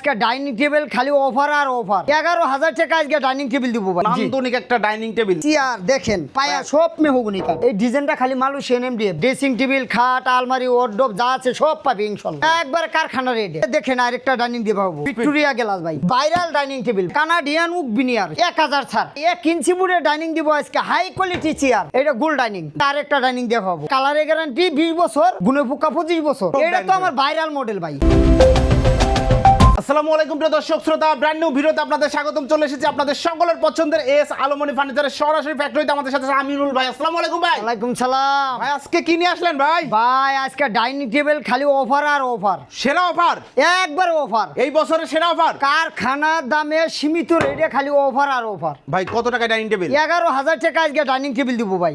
আজকে dining table খালি offer আর অফার এগারো হাজার টাকা আজকে ডাইনিং টেবিল দিব। নান্দনিক একটা ডাইনিং টেবিল চেয়ার দেখেন পায়া সব মেহগুনি কাঠ এই ডিজাইনটা খালি মালুষ এনএম দিয়ে ড্রেসিং টেবিল খাট আলমারি ওয়ার্ডরোব যা আছে সব পাবে ইনশাল্লাহ। একবার কারখানা রেটে দেখেন আরেকটা ডাইনিং দিয়ে পাবো। ভিক্টোরিয়া গ্লাস ভাই। Viral dining table Canadian oak veneer এক হাজার ছাড়। এক ইঞ্চি বুড়ে ডাইনিং দিব আজকে হাই কোয়ালিটি চেয়ার এটা গোল ডাইনিং তার একটা ডাইনিং দেখাবো কালারে গ্যারান্টি বিশ বছর গুনে পোকা পঁচিশ বছর। এটা তো আমার ভাইরাল মডেল ভাই। আসসালামু আলাইকুম প্রিয় দর্শক শ্রোতা ব্র্যান্ড নিউ ভিডিওতে আপনাদের স্বাগতম। চলে এসেছে আপনাদের সকলের পছন্দের এস আলোমনি ফার্নিচারের সরাসরি ফ্যাক্টরিতে আমাদের সাথে আছে আমিনুল ভাই। আসসালামু আলাইকুম ভাই। ওয়ালাইকুম সালাম। ভাই আজকে কি নিয়ে আসলেন ভাই? ভাই আজকে ডাইনিং টেবিল খালি অফার আর অফার সেরা অফার একবার অফার এই বছরের সেরা অফার কারখানার দামে সীমিত রেটে খালি অফার আর অফার ভাই কত টাকা ডাইনিং টেবিল? এগারো হাজার টাকা আজকে ডাইনিং টেবিল দিব ভাই।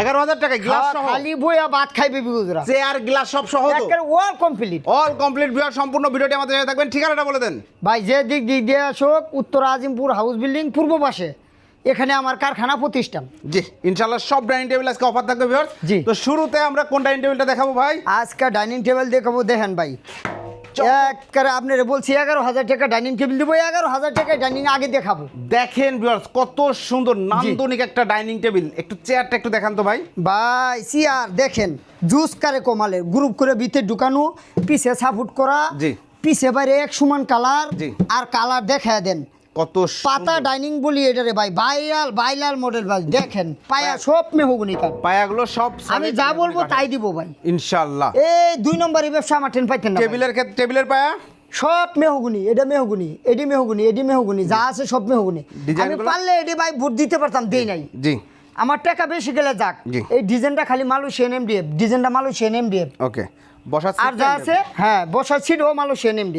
এগারো হাজার টাকা গ্লাস সহ। খালি বইয়া ভাত খাইবে বিগুজরা চেয়ার গ্লাস সব সহ একের কমপ্লিট অল কমপ্লিট ভিউয়ার সম্পূর্ণ ভিডিওটি আমাদের সাথে থাকবেন। ঠিকানাটা বলে দেন। ভাই যে দিক দিক দিয়ে আসুক উত্তর আজিমপুর হাউস বিল্ডিং পূর্ব পাশে। এখানে আমার কারখানা প্রতিষ্ঠান। জি ইনশাআল্লাহ সব ডাইনিং টেবিল আজকে অফার থাকবে ভিউয়ার্স জি। তো শুরুতে আমরা কোন ডাইনিং টেবিলটা দেখাবো ভাই? আজকে ডাইনিং টেবিল দেখাবো দেখেন ভাই। একবারে আপনারা বলছি এগারো হাজার টাকা ডাইনিং টেবিল দেবো এগারো হাজার টাকা ডাইনিং আগে দেখাবো। দেখেন ভিউয়ার্স কত সুন্দর নান্দনিক একটা ডাইনিং টেবিল একটু চেয়ারটা একটু দেখান তো ভাই। ভাই আর দেখেন জুস কারে কমালে গ্রুপ করে ভিতরে ঢুকানো পিছে সাপোর্ট করা জি। পিছে বাইরে এক সমান কালার আর কালার দেখা দেন। কত পাতা ডাইনিং বলি এটারে ভাই ভাইরাল ভাইরাল মডেল ভাই দেখেন পায়া সব মেহগুনি কাঠ পায়াগুলো সব আমি যা বলব তাই দিব ভাই। ইনশাআল্লাহ এই দুই নম্বরই ব্যবসা আমার টেন পাইতেন না টেবিলের ক্ষেত্রে টেবিলের পায়া? সব মেহগুনি এটা মেহগুনি এডি মেহগুনি এডি মেহগুনি যা আছে সব মেহগুনি আমি? পারলে এডি ভাই ভোট দিতে পারতাম দেই নাই। জি। আমার টাকা বেশি গেলে যাক। এই ডিজাইনটা খালি মালুষ এনএম ডিএফ ডিজাইনটা মালুষ এনএম ডিএফ ওকে। বসা আর যা আছে হ্যাঁ ছিল ও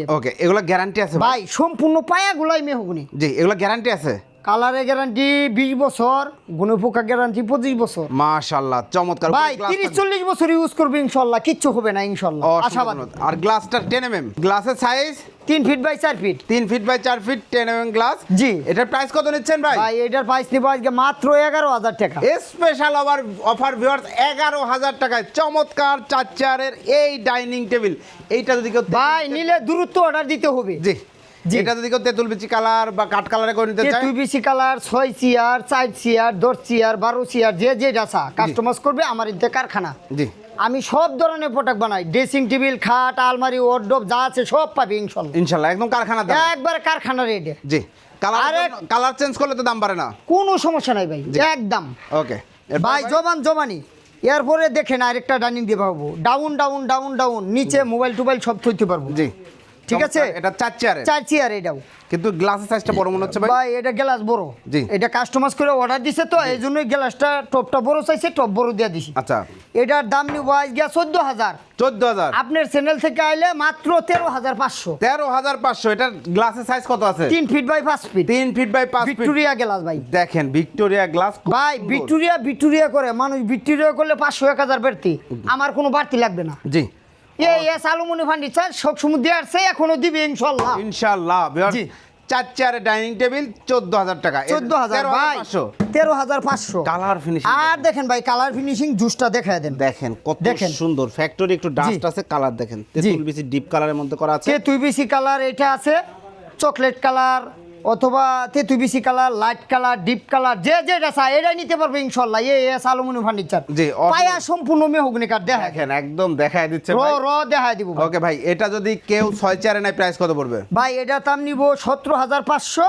ওকে এগুলো গ্যারান্টি আছে ভাই? ভাই সম্পূর্ণ পায়াগুলাই মেহগুনি। জি এগুলা গ্যারান্টি আছে? কালারে গ্যারান্টি বিশ বছর গুণে পোকা গ্যারান্টি পঁচিশ বছর। মাশাআল্লাহ চমৎকার। ভাই তিরিশ চল্লিশ বছর ইউজ করবে ইনশাল্লাহ কিচ্ছু হবে না ইনশাল্লাহ। আশাবাদ। আর গ্লাসটা টেন এম এম গ্লাসের সাইজ তিন ফিট বাই চার ফিট তিন ফিট বাই চার ফিট টেন এম গ্লাস জি। এটার প্রাইস কত নিচ্ছেন ভাই? ভাই এটার প্রাইস নিবো আজকে মাত্র এগারো হাজার টাকা। স্পেশাল আবার অফার ভিউয়ার্স এগারো হাজার টাকায় চমৎকার চার চেয়ারের এই ডাইনিং টেবিল এইটা যদি কেউ ভাই নিলে দূরত্ব অর্ডার দিতে হবে। জি। এটা যদি কেউ তেঁতুল বিচি কালার বা কাঠ কালারে করে নিতে চায়? তুই বিসি কালার ছয় চেয়ার চার চেয়ার দশ চেয়ার বারো চেয়ার যে যে ডাসা কাস্টমাইজ করবে আমার ইনতে কারখানা। জি। আমি সব ধরনের প্রোডাক্ট বানাই ড্রেসিং টেবিল খাট আলমারি ওয়ার্ডরোব যা আছে সব পাবে ইনশাল্লাহ। ইনশাল্লাহ একদম কারখানা দাম। একবার কারখানা রেটে জি। কালার কালার চেঞ্জ করলে তো দাম বাড়ে না। কোনো সমস্যা নাই ভাই একদম। ওকে ভাই জবান জবানি। এরপরে দেখেন আরেকটা ডাইনিং দিয়ে পাবো। ডাউন ডাউন ডাউন ডাউন নিচে মোবাইল টোবাইল সব থইতে পারব। জি। ঠিক আছে? এটা চার চেয়ারে চার চেয়ার এটাও। কিন্তু গ্লাসের সাইজটা বড় মনে হচ্ছে ভাই? ভাই এটা গ্লাস বড়। জি। এটা কাস্টমাইজ করে অর্ডার দিছে তো এই জন্যই গ্লাসটা টপটা বড় চাইছে টপ বড় দিয়ে দিছি। আচ্ছা। এটার দাম নিব আজকে চোদ্দ হাজার। চোদ্দ হাজার? আপনার চ্যানেল থেকে আইলে মাত্র তেরো হাজার পাঁচশো। তেরো হাজার পাঁচশো এটার গ্লাসের সাইজ কত আছে? তিন ফিট বাই পাঁচ ফিট তিন ফিট বাই পাঁচ ভিক্টোরিয়া গ্লাস ভাই। দেখেন ভিক্টোরিয়া গ্লাস ভাই ভিক্টোরিয়া ভিক্টোরিয়া করে মানুষ ভিক্টোরিয়া করলে পাঁচশো এক হাজার বাড়তি। আমার কোনো বাড়তি লাগবে না। জি। এখনও দিবে ইনশাল্লাহ। চার ডাইনিং টেবিল চোদ্দ হাজার টাকা চোদ্দ হাজার ভাই তেরো হাজার পাঁচশো। কালার ফিনিশিং আর দেখেন। ভাই কালার ফিনিশিং জুসটা দেখা দেন। দেখেন কত দেখেন। সুন্দর। ফ্যাক্টরি একটু ডাস্ট আছে কালার দেখেন। তেঁতুল ডিপ কালারের মধ্যে করা আছে। কালার এটা আছে। চকলেট কালার অথবা তেতুই বেশি colour light colour deep colour যে যেটা চাই এটাই নিতে পারবে ইনশাল্লাহ। A S আলুমিনি furniture. জি, পায়া সম্পূর্ণ মেহগুনি কাঠ দেখা দেখেন একদম দেখায় দিচ্ছে র র দেখায় দিব। ওকে ভাই এটা যদি কেউ ছয় চেয়ারে নেয় প্রাইস কত পড়বে? ভাই এটা দাম নিব সতেরো হাজার পাঁচশো।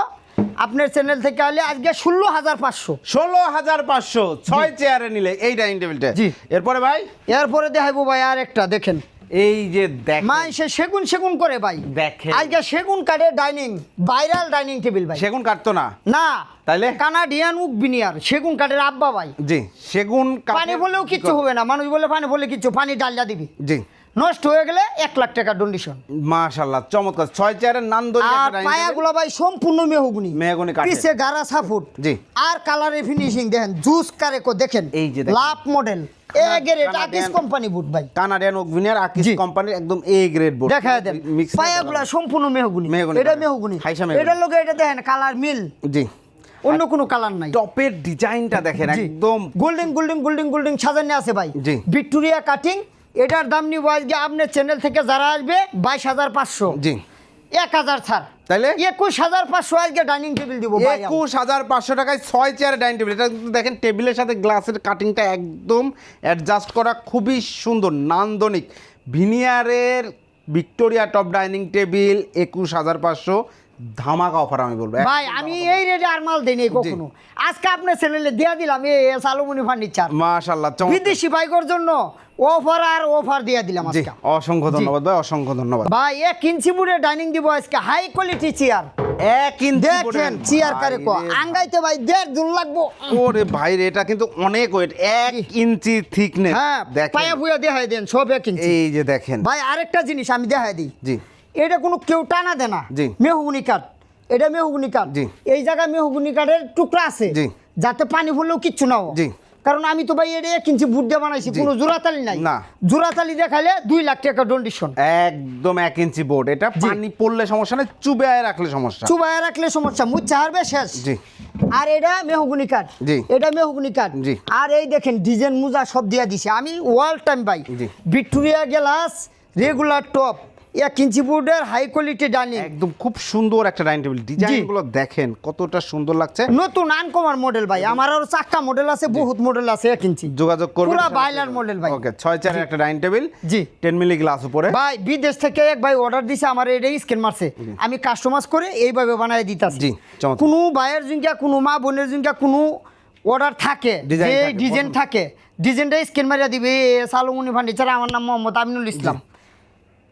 আপনার চ্যানেল থেকে আলে আজকে ষোলো হাজার পাঁচশো। ষোলো হাজার পাঁচশো ছয় চেয়ারে নিলে এই ডাইনিং টেবিলটা জি। এরপরে ভাই? এরপরে দেখাইবো ভাই আর একটা দেখেন। এই যে দেখ সে সেগুন সেগুন করে ভাই। দেখেন। আজকে সেগুন কাঠের ডাইনিং ভাইরাল ডাইনিং টেবিল ভাই। সেগুন কাটতো না? না তাইলে? কানাডিয়ান উক বিনিয়ার সেগুন কাঠের আব্বা ভাই। জি সেগুন পানি বলেও কিচ্ছু হবে না মানুষ বলে পানি বলে কিচ্ছু পানি ডালিয়া দিবি। জি। নষ্ট হয়ে গেলে এক লাখ টাকা ডন্ডিশন মাশাল্লাহ চমৎকার। ছয় চেয়ারের নান্দনিক আর পায়াগুলো ভাই সম্পূর্ণ মেহগুনি। মেহগনি কাঠের। পিছে গারা সাফুট। জি। আর কালারে ফিনিশিং দেখেন জুস কারেকো দেখেন। এই যে দেখেন। লাভ মডেল এ গ্রেড আকিস কোম্পানি বুট ভাই। কানাডিয়ান ওকভিনিয়ার আকিস জি। কোম্পানির একদম এ গ্রেড দেখা দেন। পায়াগুলা সম্পূর্ণ মেহগুনি। এটা। মেহগুনি। এটার এটা দেখেন কালার মিল। জি। অন্য কোনো কালার নাই। টপের ডিজাইনটা দেখেন একদম গোল্ডেন সাজানো আছে ভাই। জি। ভিক্টোরিয়া কাটিং এটার দাম আজকে আপনার চ্যানেল থেকে যারা আসবে বাইশ হাজার পাঁচশো। জি। এক হাজার ছাড় তাইলে? একুশ হাজার পাঁচশো আজকে ডাইনিং টেবিল দিব একুশ হাজার পাঁচশো টাকায় ছয় চেয়ার ডাইনিং টেবিল। এটা কিন্তু দেখেন টেবিলের সাথে গ্লাসের কাটিংটা একদম অ্যাডজাস্ট করা খুবই সুন্দর নান্দনিক। ভিনিয়ারের ভিক্টোরিয়া টপ ডাইনিং টেবিল একুশ হাজার পাঁচশো। ধামাকা অফার আমি বলব। ভাই আমি এই রেটে আর মাল দিই কখনো। আজকে আপনার চ্যানেলে দিয়া দিলাম এই এস আলুমনি ফার্নিচার চমৎকার। বিদেশি বাইকর জন্য অফার আর অফার দিয়ে দিলাম আজকে। অসংখ্য ধন্যবাদ ভাই অসংখ্য ধন্যবাদ। ভাই এক ইঞ্চি বুড়ে ডাইনিং দিব আজকে। হাই কোয়ালিটি চেয়ার এক ইঞ্চি দেখেন চেয়ার কারে কো আঙ্গাইতে ভাই দেড় দূর লাগবো। ওরে ভাই রে এটা কিন্তু অনেক ওয়েট এক ইঞ্চি থিকনেস হ্যাঁ পায়া ফুয়া দেখাই দেন সব এক ইঞ্চি এই যে দেখেন। ভাই আরেকটা জিনিস আমি দেখাই দিই। জি। এটা কোনো কেউ টানা দেয় না জি। মেহগুনি কাঠ এটা মেহগুনি কাঠ জি। এই জায়গায় মেহগুনি কাঠের টুকরা আছে জি। যাতে পানি পড়লেও কিচ্ছু না হোক। জি। কারণ আমি তো ভাই এটা এক ইঞ্চি বুট দিয়ে বানাইছি। কোনো জোড়াতালি নাই না। জোড়াতালি দেখালে দুই লাখ টাকা ডোনেশন একদম এক ইঞ্চি বোর্ড এটা পানি পড়লে সমস্যা নেই চুবে আয় রাখলে সমস্যা চুবাইয়া রাখলে সমস্যা মুচ্ছা হারবে শেষ জি আর এটা মেহগুনি কাঠ জি। এটা মেহগুনি কাঠ জি। আর এই দেখেন ডিজাইন মুজা সব দিয়ে দিছে আমি ওয়াল টাইম জি। ভিক্টোরিয়া গ্লাস রেগুলার টপ এক ইঞ্চি বোর্ডের হাই কোয়ালিটি ডাইনিং একদম খুব সুন্দর একটা ডাইনিং টেবিল। ডিজাইনগুলো দেখেন কতটা সুন্দর লাগছে। নতুন আনকমার মডেল ভাই। আমার আরও চারটা মডেল আছে বহুত মডেল আছে এক ইঞ্চি। যোগাযোগ করবেন পুরা বাইলার মডেল ভাই। ওকে ছয় চারের একটা ডাইনিং টেবিল জি। টেন মিলি গ্লাস উপরে। ভাই বিদেশ থেকে এক ভাই অর্ডার দিছে আমার এটাই স্ক্যান মারছে। আমি কাস্টমাইজ করে এইভাবে বানায় দিতাছি। জি। কোনো ভাইয়ের জিঙ্কা কোনো মা বোনের জিঙ্কা কোনো অর্ডার থাকে। যে ডিজাইন থাকে। ডিজাইনটা স্ক্যান মারিয়া দিবে সালুমনি ফার্নিচার আমার নাম মোহাম্মদ আমিনুল ইসলাম।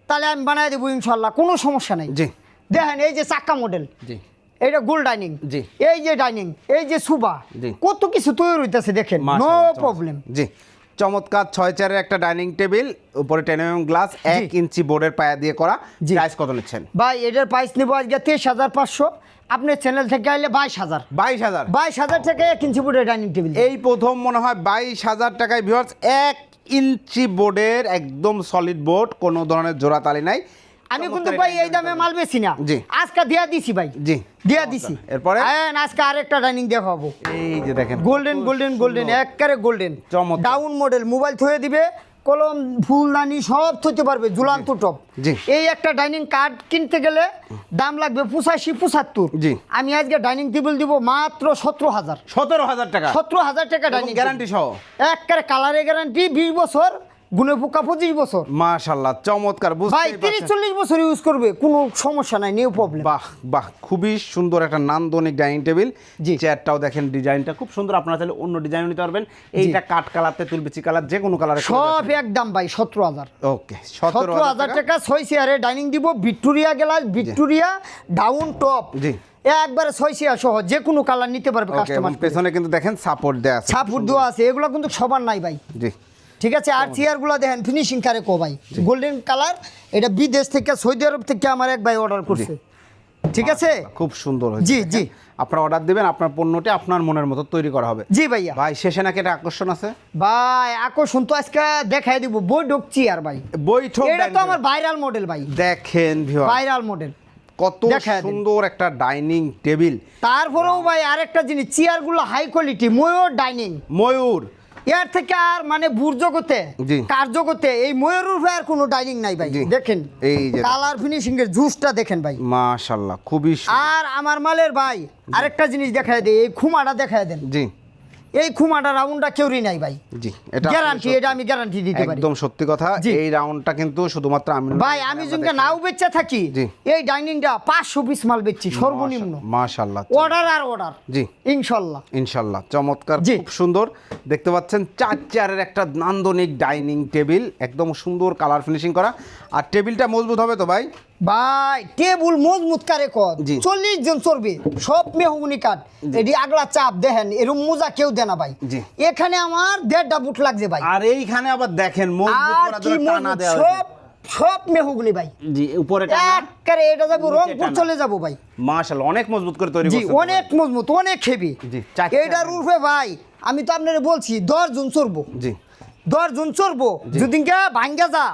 তাহলে আমি বানাই দেবো ইনশাল্লাহ কোনো সমস্যা নেই। জি। দেখেন এই যে চাক্কা মডেল জি। এইটা গোল ডাইনিং জি। এই যে ডাইনিং এই যে সুবা জি। কত কিছু তৈরি হইতেছে দেখেন নো প্রবলেম জি। চমৎকার ছয় চারের একটা ডাইনিং টেবিল উপরে টেন এম গ্লাস এক ইঞ্চি বোর্ডের পায়া দিয়ে করা। প্রাইস কত নিচ্ছেন? ভাই এটার প্রাইস নেব আজকে তেইশ হাজার পাঁচশো আপনার চ্যানেল থেকে আইলে বাইশ হাজার। বাইশ হাজার। বাইশ হাজার থেকে এক ইঞ্চি বুটের ডাইনিং টেবিল এই প্রথম মনে হয় বাইশ হাজার টাকায় ভিউয়ার্স এক ইঞ্চি বোর্ডের একদম সলিড বোর্ড কোনো ধরনের জোড়া তালি নাই। আমি কিন্তু ভাই এই দামে মাল বেশি না। জি। আজকে দিয়া দিছি ভাই। জি। দিয়া দিছি। এরপরে? হ্যাঁ, আজকে আরেকটা ডাইনিং দেখাবো। এই যে দেখেন গোল্ডেন গোল্ডেন। গোল্ডেন একবারে গোল্ডেন। ডাউন মডেল মোবাইল থুয়ে দিবে। কলম ফুলদানি সব থইতে পারবে ঝুলান্ত টপ। এই একটা ডাইনিং কার্ড কিনতে গেলে দাম লাগবে পঁচাশি পঁচাত্তর। জি। আমি আজকে ডাইনিং টেবিল দিব মাত্র সতেরো হাজার। সতেরো হাজার টাকা। সতেরো হাজার টাকা ডাইনিং গ্যারান্টি সহ। একবারে কালারে গ্যারান্টি বিশ বছর গুনে পোকা পঁচিশ বছর। মাশাল্লাহ চমৎকার ভাই তিরিশ চল্লিশ বছর ইউজ করবে কোনো সমস্যা নাই নিউ প্রবলেম বাহ বাহ খুবই সুন্দর একটা নান্দনিক ডাইনিং টেবিল। জি। চেয়ারটাও দেখেন ডিজাইনটা খুব সুন্দর আপনারা চাইলে অন্য ডিজাইন নিতে পারবেন। এইটা কাঠ কালার তেতুল বিচি কালার যে কোনো কালার সব একদম ভাই সতেরো হাজার। ওকে সতেরো হাজার টাকা। ছয় চেয়ারে ডাইনিং দিব Victoria glass Victoria down top জি। একবারে ছয় চেয়ার সহ যে কোনো কালার নিতে পারবে কাস্টমার পেছনে কিন্তু দেখেন সাপোর্ট আছে। ছাপুর দেওয়া আছে এগুলো কিন্তু সবার নাই ভাই। জি। ঠিক আছে? আর চেয়ারগুলো দেখেন ফিনিশিং কারে কো ভাই? গোল্ডেন কালার এটা বিদেশ থেকে সৌদি আরব থেকে আমার এক ভাই অর্ডার করছে। ঠিক আছে? খুব সুন্দর জি, জি। আপনারা অর্ডার দিবেন আপনার পণ্যটি আপনার মনের মতো তৈরি করা হবে। জি ভাইয়া। ভাই শেষে নাকি একটা আকর্ষণ আছে? ভাই আকর্ষণ তো আজকে দেখাই দিব। বই ঢুক চেয়ার ভাই। বৈঠক এটা তো আমার ভাইরাল মডেল ভাই। দেখেন ভাইরাল মডেল কত সুন্দর একটা ডাইনিং টেবিল তারপরেও ভাই আরেকটা জিনিস চেয়ারগুলো হাই কোয়ালিটি ময়ূর ডাইনিং ময়ূর। এর থেকে আর মানে বুর জগতে জি। কার জগতে এই ময়ূরের ভাইয়ের কোনো ডাইনিং নাই ভাই দেখেন এই যে কালার ফিনিশিং এর জুসটা দেখেন ভাই। মাশাআল্লাহ খুবই সুন্দর। আর আমার মালের ভাই আরেকটা জিনিস দেখায় দেয় এই খুমাটা দেখায় দেন। জি। এই খুমাটা রাউন্ডটা কেউরই নাই ভাই। জি এটা গ্যারান্টি এটা আমি গ্যারান্টি দিতে পারি। একদম সত্যি কথা। এই রাউন্ডটা কিন্তু শুধুমাত্র আমি ভাই আমি যদি নাও বেচা থাকি জি। এই ডাইনিংটা পাঁচশো পিস মাল বেচছি সর্বনিম্ন। মাশাল্লাহ অর্ডার আর অর্ডার জি। ইনশাল্লাহ। ইনশাল্লাহ চমৎকার। খুব সুন্দর। দেখতে পাচ্ছেন চার চেয়ারের একটা নান্দনিক ডাইনিং টেবিল একদম সুন্দর কালার ফিনিশিং করা। আর টেবিলটা মজবুত হবে তো ভাই? ভাই টেবুল মজবুত কারে কর? চল্লিশ জন চড়বে সব কাঠ। এটি আগলা চাপ দেখেন এরম মোজা কেউ দেয় না ভাই। এখানে আমার দেড়টা বুট লাগছে ভাই। আর এইখানে আবার দেখেন সব সব ভাই। জি উপরে একবারে এটা যাব রংপুর চলে যাব ভাই। মাশাআল্লাহ অনেক মজবুত করে তৈরি অনেক মজবুত অনেক হেভি জি, চার এইটার ভাই আমি তো আপনার বলছি দশ জন চড়বো। জি। দশ জন চড়বো যদি ভাঙ্গা যা।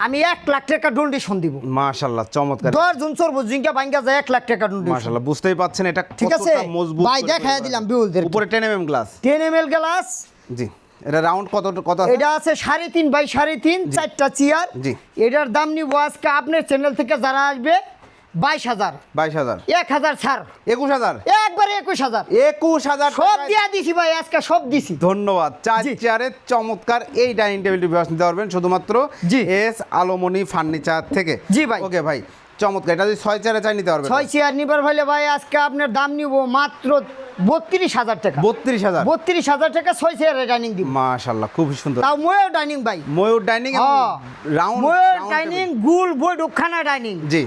আমি এক লাখ টাকা ডোনেশন দিব মাশাআল্লাহ চমৎকার দশ জন চোর জিঙ্কা ভাঙ্গা যায় এক লাখ টাকা ডোনেশন মাশাআল্লাহ বুঝতেই পাচ্ছেন এটা ঠিক আছে? মজবুত ভাই, দেখায় দিলাম। বিউলদের। উপরে 10 MM glass ten M L glass জি এটা রাউন্ড কত কত এটা আছে সাড়ে তিন বাই সাড়ে তিন চারটা চেয়ার জি। এটার দাম নিব আজকে আপনার চ্যানেল থেকে যারা আসবে বাইশ হাজার। বাইশ হাজার। এক হাজার ছাড় একুশ হাজার? একবারে একুশ হাজার। একুশ হাজার সব দিয়া দিছি ভাই আজকে সব দিছি। ধন্যবাদ। চার চেয়ারের চমৎকার এই ডাইনিং টেবিলটি ব্যবস্থা নিতে পারবেন শুধুমাত্র জি। এস আলোমনি ফার্নিচার থেকে। জি ভাই। ওকে ভাই চমৎকার। এটা যদি ছয় চেয়ারে চাই নিতে পারবেন ছয় চেয়ার নিবার হলে ভাই আজকে আপনার দাম নিব মাত্র বত্রিশ হাজার টাকা। বত্রিশ হাজার? বত্রিশ হাজার টাকা ছয় চেয়ারে ডাইনিং দিব। মাশাল্লাহ খুব সুন্দর। তাও ময়ূর ডাইনিং ভাই। ময়ূর ডাইনিং হ্যাঁ। রাউন্ড ময়ূর ডাইনিং গুল বই ডুখানা ডাইনিং। জি।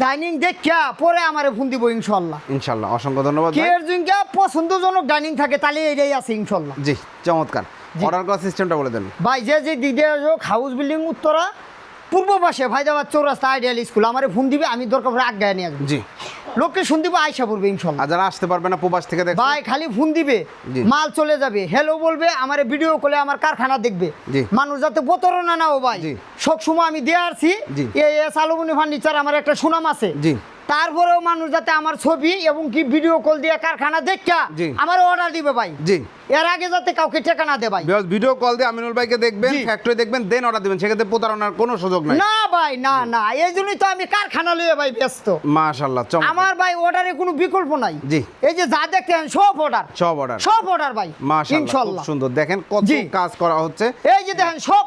ডাইনিং দেখা পরে আমারে ফোন দিব ইনশাল্লাহ ইনশাল্লাহ অসংখ্য ধন্যবাদ কে ভাই। এর জন্য পছন্দজনক ডাইনিং থাকে তাহলে এটাই আছে ইনশাল্লাহ জি চমৎকার। অর্ডার করার সিস্টেমটা বলে দেন। ভাই যে যে দিদি হাউস বিল্ডিং উত্তরা পূর্ব পাশে ভাইদাবাদ চৌরাস্তা আইডিয়াল স্কুল আমারে ফোন দিবে আমি দরকার পড়ে আজ্ঞায় নিয়ে আসব। জি। লোকেশন দিব আয়সা পড়বে ইনশাল্লাহ আর যারা আসতে পারবে না প্রবাস থেকে দেখ ভাই খালি ফোন দিবে। মাল চলে যাবে হ্যালো বলবে আমার ভিডিও কলে আমার কারখানা দেখবে। মানুষ যাতে প্রতারণা না ও ভাই। সব সময় আমি দিয়ে আসছি। এই এস আলুমনি ফার্নিচার আমার একটা সুনাম আছে জি তারপরেও মানুষ যাতে আমার ছবি এবং কি ভিডিও কল দিয়ে কারখানা দেখা। আমার অর্ডার দিবে ভাই। জি। এর আগে যাতে কাউকে টেকা না দে ভাই ভিডিও কল দিয়ে আমিনুল ভাইকে দেখবেন ফ্যাক্টরি দেখবেন দেন অর্ডার দিবেন। সেক্ষেত্রে প্রতারণার কোনো সুযোগ নাই। না ভাই না না। এই জন্যই তো আমি কারখানা লইয়ে ভাই ব্যস্ত। মাশাল্লাহ চমৎকার। আমার ভাই অর্ডারে কোনো বিকল্প নাই। জি। এই যে যা দেখতেন সব অর্ডার সব অর্ডার সব অর্ডার ভাই মাশাল্লাহ খুব সুন্দর। দেখেন কত কাজ করা হচ্ছে। এই যে দেখেন সব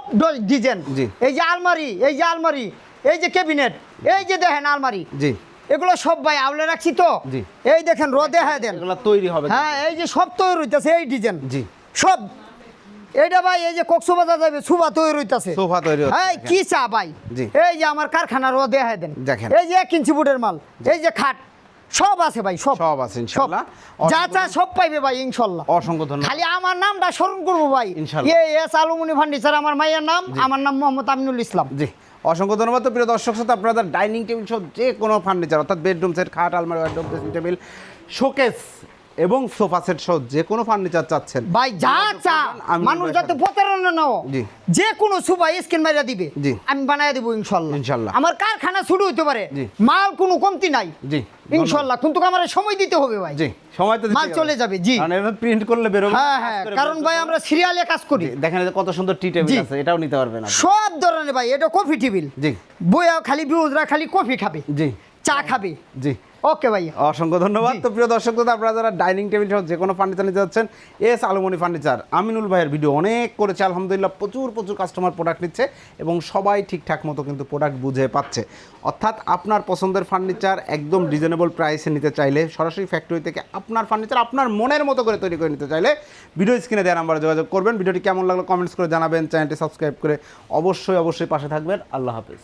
ডিজাইন। জি। এই যে আলমারি এই যে আলমারি এই যে ক্যাবিনেট এই যে দেখেন আলমারি। জি। এগুলো সব ভাই আউলে রাখছি তো। এই দেখেন রোদে হ্যাঁ দেন। এগুলো তৈরি হবে হ্যাঁ এই যে সব তৈরি হইতেছে এই ডিজাইন। জি। সব। এইটা ভাই এই যে কক্সবাজার যাবে সুবা তৈরি হইতাছে। সোফা তৈরি হচ্ছে হ্যাঁ কি চা ভাই? জি। এই যে আমার কারখানা রোদে হ্যাঁ দেন। দেখেন। এই যে এক ইঞ্চি বুটের মাল এই যে খাট সব আছে ভাই সব। সব আছে ইনশাল্লাহ। যা চা সব পাইবে ভাই ইনশাল্লাহ। অসংখ্য ধন্যবাদ। খালি আমার নামটা স্মরণ করব ভাই। ইনশাল্লাহ। এ এস আলুমনি ফার্নিচার আমার মায়ের নাম আমার নাম মোহাম্মদ আমিনুল ইসলাম। জি। অসংখ্য ধন্যবাদ। প্রিয় দর্শক সাথে আপনাদের ডাইনিং টেবিল সহ যে কোনো ফার্নিচার অর্থাৎ বেডরুম সেট খাট, আলমারি ড্রেসিং টেবিল শোকেস এবং সোফা সেট সহ যে কোনো ফার্নিচার চাচ্ছেন। ভাই যা চা মানুষ যাতে প্রতারণা নাও জি। যে কোনো সুপার স্ক্রিন মাইরা দিবে। জি। আমি বানায় দিব ইনশাল্লাহ। ইনশাল্লাহ। আমার কারখানা শুরু হতে পারে। জি। মাল কোনো কমতি নাই। জি ইনশাল্লাহ কিন্তু আমার সময় দিতে হবে ভাই। জি সময় তো মাল চলে যাবে, জি। প্রিন্ট করলে বেরোবে। হ্যাঁ হ্যাঁ কারণ ভাই আমরা সিরিয়ালে কাজ করি। দেখেন কত সুন্দর টি টেবিল আছে এটাও নিতে পারবেন সব ধরনের ভাই এটা কফি টেবিল জি। বইয়া খালি বিউজরা খালি কফি খাবে। জি। চা খাবে। জি। ওকে ভাই অসংখ্য ধন্যবাদ। তো প্রিয় দর্শক দাদা আপনারা যারা ডাইনিং টেবিল সহ যে কোনো ফার্নিচার নিতে যাচ্ছেন এস আলুমনি ফার্নিচার আমিনুল ভাইয়ের ভিডিও অনেক করেছে আলহামদুলিল্লাহ প্রচুর প্রচুর কাস্টমার প্রোডাক্ট নিচ্ছে এবং সবাই ঠিকঠাক মতো কিন্তু প্রোডাক্ট বুঝে পাচ্ছে। অর্থাৎ আপনার পছন্দের ফার্নিচার একদম রিজনেবল প্রাইসে নিতে চাইলে সরাসরি ফ্যাক্টরি থেকে আপনার ফার্নিচার আপনার মনের মতো করে তৈরি করে নিতে চাইলে ভিডিও স্ক্রিনে দেওয়া নাম্বারে যোগাযোগ করবেন। ভিডিওটি কেমন লাগল কমেন্টস করে জানাবেন। চ্যানেলটি সাবস্ক্রাইব করে অবশ্যই অবশ্যই পাশে থাকবেন। আল্লাহ হাফেজ।